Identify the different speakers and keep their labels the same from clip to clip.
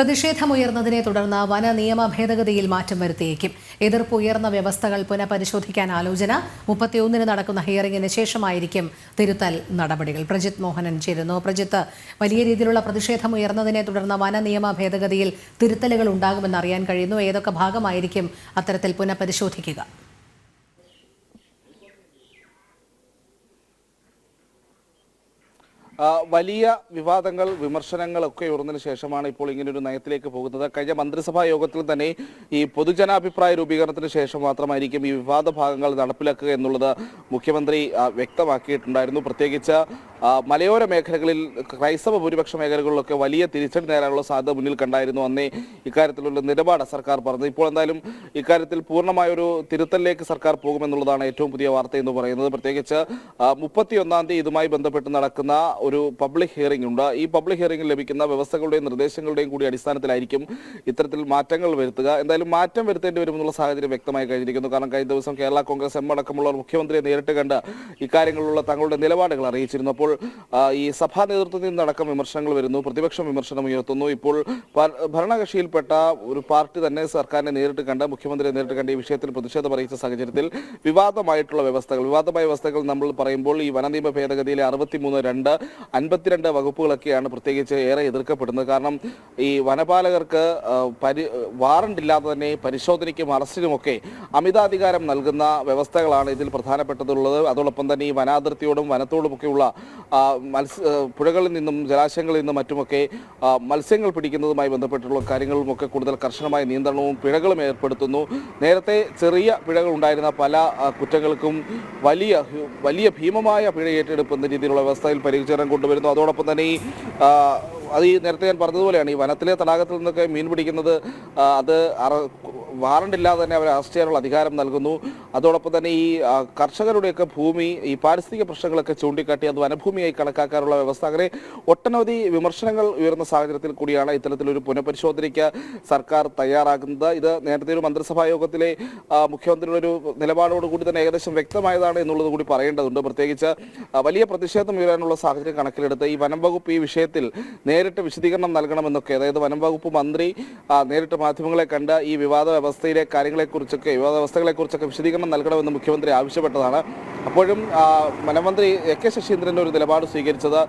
Speaker 1: പ്രതിഷേധമുയർന്നതിനെ തുടർന്ന് വന നിയമ ഭേദഗതിയിൽ മാറ്റം വരുത്തിയേക്കും. എതിർപ്പ് ഉയർന്ന വ്യവസ്ഥകൾ പുനഃപരിശോധിക്കാൻ ആലോചന മുപ്പത്തിയൊന്നിന് നടക്കുന്ന ഹിയറിംഗിന് ശേഷമായിരിക്കും തിരുത്തൽ നടപടികൾ. പ്രജിത് മോഹനൻ ചേരുന്നു. പ്രജിത്ത് വലിയ രീതിയിലുള്ള പ്രതിഷേധം ഉയർന്നതിനെ തുടർന്ന് വന നിയമ ഭേദഗതിയിൽ തിരുത്തലുകൾ ഉണ്ടാകുമെന്ന് അറിയാൻ കഴിയുന്നു. ഏതൊക്കെ ഭാഗമായിരിക്കും അത്തരത്തിൽ പുനഃപരിശോധിക്കുക?
Speaker 2: വലിയ വിവാദങ്ങൾ വിമർശനങ്ങളൊക്കെ ഉയർന്നതിന് ശേഷമാണ് ഇപ്പോൾ ഇങ്ങനെ ഒരു നയത്തിലേക്ക് പോകുന്നത്. കഴിഞ്ഞ മന്ത്രിസഭാ യോഗത്തിൽ തന്നെ ഈ പൊതുജനാഭിപ്രായ രൂപീകരണത്തിന് ശേഷം മാത്രമായിരിക്കും ഈ വിവാദ ഭാഗങ്ങൾ നടപ്പിലാക്കുക എന്നുള്ളത് മുഖ്യമന്ത്രി വ്യക്തമാക്കിയിട്ടുണ്ടായിരുന്നു. പ്രത്യേകിച്ച് മലയോര മേഖലകളിൽ ക്രൈസ്തവ ഭൂരിപക്ഷ മേഖലകളിലൊക്കെ വലിയ തിരിച്ചടി നേരാനുള്ള സാധ്യത മുന്നിൽ കണ്ടായിരുന്നു അന്നേ ഇക്കാര്യത്തിലുള്ള നിലപാട് സർക്കാർ പറഞ്ഞു ഇപ്പോൾ എന്തായാലും ഇക്കാര്യത്തിൽ പൂർണമായൊരു തിരുത്തലിലേക്ക് സർക്കാർ പോകുമെന്നുള്ളതാണ് ഏറ്റവും പുതിയ വാർത്ത എന്ന് പറയുന്നത്. പ്രത്യേകിച്ച് മുപ്പത്തിയൊന്നാം തീയതി ഇതുമായി ബന്ധപ്പെട്ട് നടക്കുന്ന ഒരു പബ്ലിക് ഹിയറിംഗ് ഉണ്ട്. ഈ പബ്ലിക് ഹിയറിംഗിൽ ലഭിക്കുന്ന വ്യവസ്ഥകളുടെയും നിർദ്ദേശങ്ങളുടെയും കൂടി അടിസ്ഥാനത്തിലായിരിക്കും ഇത്തരത്തിൽ മാറ്റങ്ങൾ വരുത്തുക. എന്തായാലും മാറ്റം വരുത്തേണ്ടി വരുമെന്നുള്ള സാഹചര്യം വ്യക്തമായി കഴിഞ്ഞിരിക്കുന്നു. കാരണം കഴിഞ്ഞ ദിവസം കേരള കോൺഗ്രസ് എം അടക്കമുള്ളവർ മുഖ്യമന്ത്രിയെ നേരിട്ട് കണ്ട് ഇക്കാര്യങ്ങളിലുള്ള തങ്ങളുടെ നിലപാടുകൾ അറിയിച്ചിരുന്നു. അപ്പോൾ ഈ സഭാ നേതൃത്വത്തിൽ നിന്നടക്കം വിമർശനങ്ങൾ വരുന്നു. പ്രതിപക്ഷം വിമർശനം ഉയർത്തുന്നു. ഇപ്പോൾ ഭരണകക്ഷിയിൽപ്പെട്ട ഒരു പാർട്ടി തന്നെ സർക്കാരിനെ നേരിട്ട് കണ്ട് മുഖ്യമന്ത്രിയെ നേരിട്ട് കണ്ട് ഈ വിഷയത്തിൽ പ്രതിഷേധം അറിയിച്ച സാഹചര്യത്തിൽ വിവാദമായിട്ടുള്ള വ്യവസ്ഥകൾ വിവാദമായ വ്യവസ്ഥകൾ നമ്മൾ പറയുമ്പോൾ ഈ വനനിയമ ഭേദഗതിയിലെ അറുപത്തിമൂന്ന് രണ്ട് അൻപത്തിരണ്ട് വകുപ്പുകളൊക്കെയാണ് പ്രത്യേകിച്ച് ഏറെ എതിർക്കപ്പെടുന്നത്. കാരണം ഈ വനപാലകർക്ക് പരി വാറണ്ട് ഇല്ലാതെ തന്നെ പരിശോധനയ്ക്കും അറസ്റ്റിനുമൊക്കെ അമിതാധികാരം നൽകുന്ന വ്യവസ്ഥകളാണ് ഇതിൽ പ്രധാനപ്പെട്ടതുള്ളത്. അതോടൊപ്പം തന്നെ ഈ വനാതിർത്തിയോടും വനത്തോടുമൊക്കെയുള്ള മത്സ്യ പുഴകളിൽ നിന്നും ജലാശയങ്ങളിൽ നിന്നും മറ്റുമൊക്കെ മത്സ്യങ്ങൾ പിടിക്കുന്നതുമായി ബന്ധപ്പെട്ടുള്ള കാര്യങ്ങളുമൊക്കെ കൂടുതൽ കർശനമായ നിയന്ത്രണവും പിഴകളും ഏർപ്പെടുത്തുന്നു. നേരത്തെ ചെറിയ പിഴകൾ ഉണ്ടായിരുന്ന പല കുറ്റങ്ങൾക്കും വലിയ വലിയ ഭീമമായ പിഴ ഏറ്റെടുക്കുന്ന രീതിയിലുള്ള വ്യവസ്ഥയിൽ പരിചരണം കൊണ്ടുവരുന്നു. അതോടൊപ്പം തന്നെ ഈ അത് ഈ നേരത്തെ ഞാൻ പറഞ്ഞതുപോലെയാണ് ഈ വനത്തിലെ തടാകത്തിൽ നിന്നൊക്കെ മീൻ പിടിക്കുന്നത് അത് വാറണ്ട് ഇല്ലാതെ തന്നെ അവരെ അറസ്റ്റ് ചെയ്യാനുള്ള അധികാരം നൽകുന്നു. അതോടൊപ്പം തന്നെ ഈ കർഷകരുടെയൊക്കെ ഭൂമി ഈ പാരിസ്ഥിതിക പ്രശ്നങ്ങളൊക്കെ ചൂണ്ടിക്കാട്ടി അത് വനഭൂമിയായി കണക്കാക്കാനുള്ള വ്യവസ്ഥ. അങ്ങനെ ഒട്ടനവധി വിമർശനങ്ങൾ ഉയർന്ന സാഹചര്യത്തിൽ കൂടിയാണ് ഇത്തരത്തിലൊരു പുനഃപരിശോധനയ്ക്ക് സർക്കാർ തയ്യാറാക്കുന്നത് ഇത് നേരത്തെ ഒരു മന്ത്രിസഭാ യോഗത്തിലെ മുഖ്യമന്ത്രിയുടെ ഒരു നിലപാടോടുകൂടി തന്നെ ഏകദേശം വ്യക്തമായതാണ് എന്നുള്ളത് കൂടി പറയേണ്ടതുണ്ട്. പ്രത്യേകിച്ച് വലിയ പ്രതിഷേധം ഉയരാനുള്ള സാഹചര്യം കണക്കിലെടുത്ത് ഈ വനം വകുപ്പ് ഈ വിഷയത്തിൽ നേരിട്ട് വിശദീകരണം നൽകണമെന്നൊക്കെ. അതായത് വനം വകുപ്പ് മന്ത്രി നേരിട്ട് മാധ്യമങ്ങളെ കണ്ട് ഈ വിവാദ വ്യവസ്ഥയിലെ കാര്യങ്ങളെക്കുറിച്ചൊക്കെ വിവാദ വ്യവസ്ഥകളെക്കുറിച്ചൊക്കെ വിശദീകരണം നൽകണമെന്ന് മുഖ്യമന്ത്രി ആവശ്യപ്പെട്ടതാണ്. അപ്പോഴും വനമന്ത്രി എ കെ ശശീന്ദ്രന്റെ ഒരു നിലപാട് സ്വീകരിച്ചത്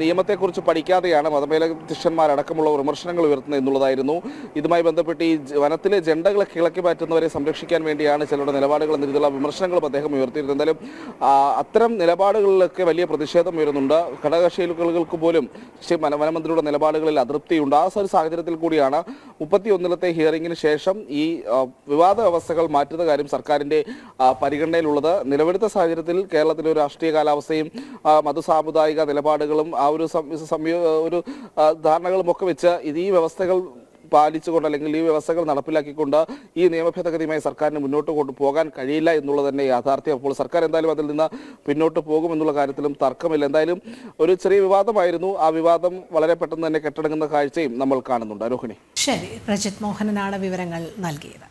Speaker 2: നിയമത്തെക്കുറിച്ച് പഠിക്കാതെയാണ് മതമേലധ്യക്ഷന്മാരടക്കമുള്ള വിമർശനങ്ങൾ ഉയർത്തുന്നത് എന്നുള്ളതായിരുന്നു. ഇതുമായി ബന്ധപ്പെട്ട് ഈ വനത്തിലെ ജെണ്ടകളെ കിളക്കി മാറ്റുന്നവരെ സംരക്ഷിക്കാൻ വേണ്ടിയാണ് ചിലരുടെ നിലപാടുകൾ എന്ന വിമർശനങ്ങളും അദ്ദേഹം ഉയർത്തിയിരുന്നത്. എന്തായാലും അത്തരം നിലപാടുകളിലൊക്കെ വലിയ പ്രതിഷേധം ഉയരുന്നുണ്ട്. ഘടകശീലുകൾക്ക് പോലും വനമന്ത്രിയുടെ നിലപാടുകളിൽ അതൃപ്തിയുണ്ട്. ആ ഒരു സാഹചര്യത്തിൽ കൂടിയാണ് മുപ്പത്തി ഒന്നിലത്തെ ഹിയറിംഗിന് ശേഷം ഈ വിവാദ വ്യവസ്ഥകൾ മാറ്റുന്ന കാര്യം സർക്കാരിന്റെ പരിഗണനയിലുള്ളത്. നിലവിലത്തെ സാഹചര്യത്തിൽ കേരളത്തിലെ ഒരു രാഷ്ട്രീയ കാലാവസ്ഥയും മതസാമുദായിക നിലപാടുകളും ആ ഒരു ഒരു ധാരണകളും ഒക്കെ വെച്ച് ഇത് ഈ വ്യവസ്ഥകൾ പാലിച്ചുകൊണ്ട് അല്ലെങ്കിൽ ഈ വ്യവസ്ഥകൾ നടപ്പിലാക്കിക്കൊണ്ട് ഈ നിയമ ഭേദഗതിയുമായി സർക്കാരിന് മുന്നോട്ട് കൊണ്ടു പോകാൻ കഴിയില്ല എന്നുള്ളത് തന്നെ യാഥാർത്ഥ്യം. അപ്പോൾ സർക്കാർ എന്തായാലും അതിൽ നിന്ന് പിന്നോട്ട് പോകുമെന്നുള്ള കാര്യത്തിലും തർക്കമില്ല. എന്തായാലും ഒരു ചെറിയ വിവാദമായിരുന്നു. ആ വിവാദം വളരെ പെട്ടെന്ന് തന്നെ കെട്ടടങ്ങുന്ന കാഴ്ചയും നമ്മൾ കാണുന്നുണ്ട്. രോഹിണി.
Speaker 1: ശരി പ്രജിത് മോഹനനാണ് വിവരങ്ങൾ നൽകിയത്.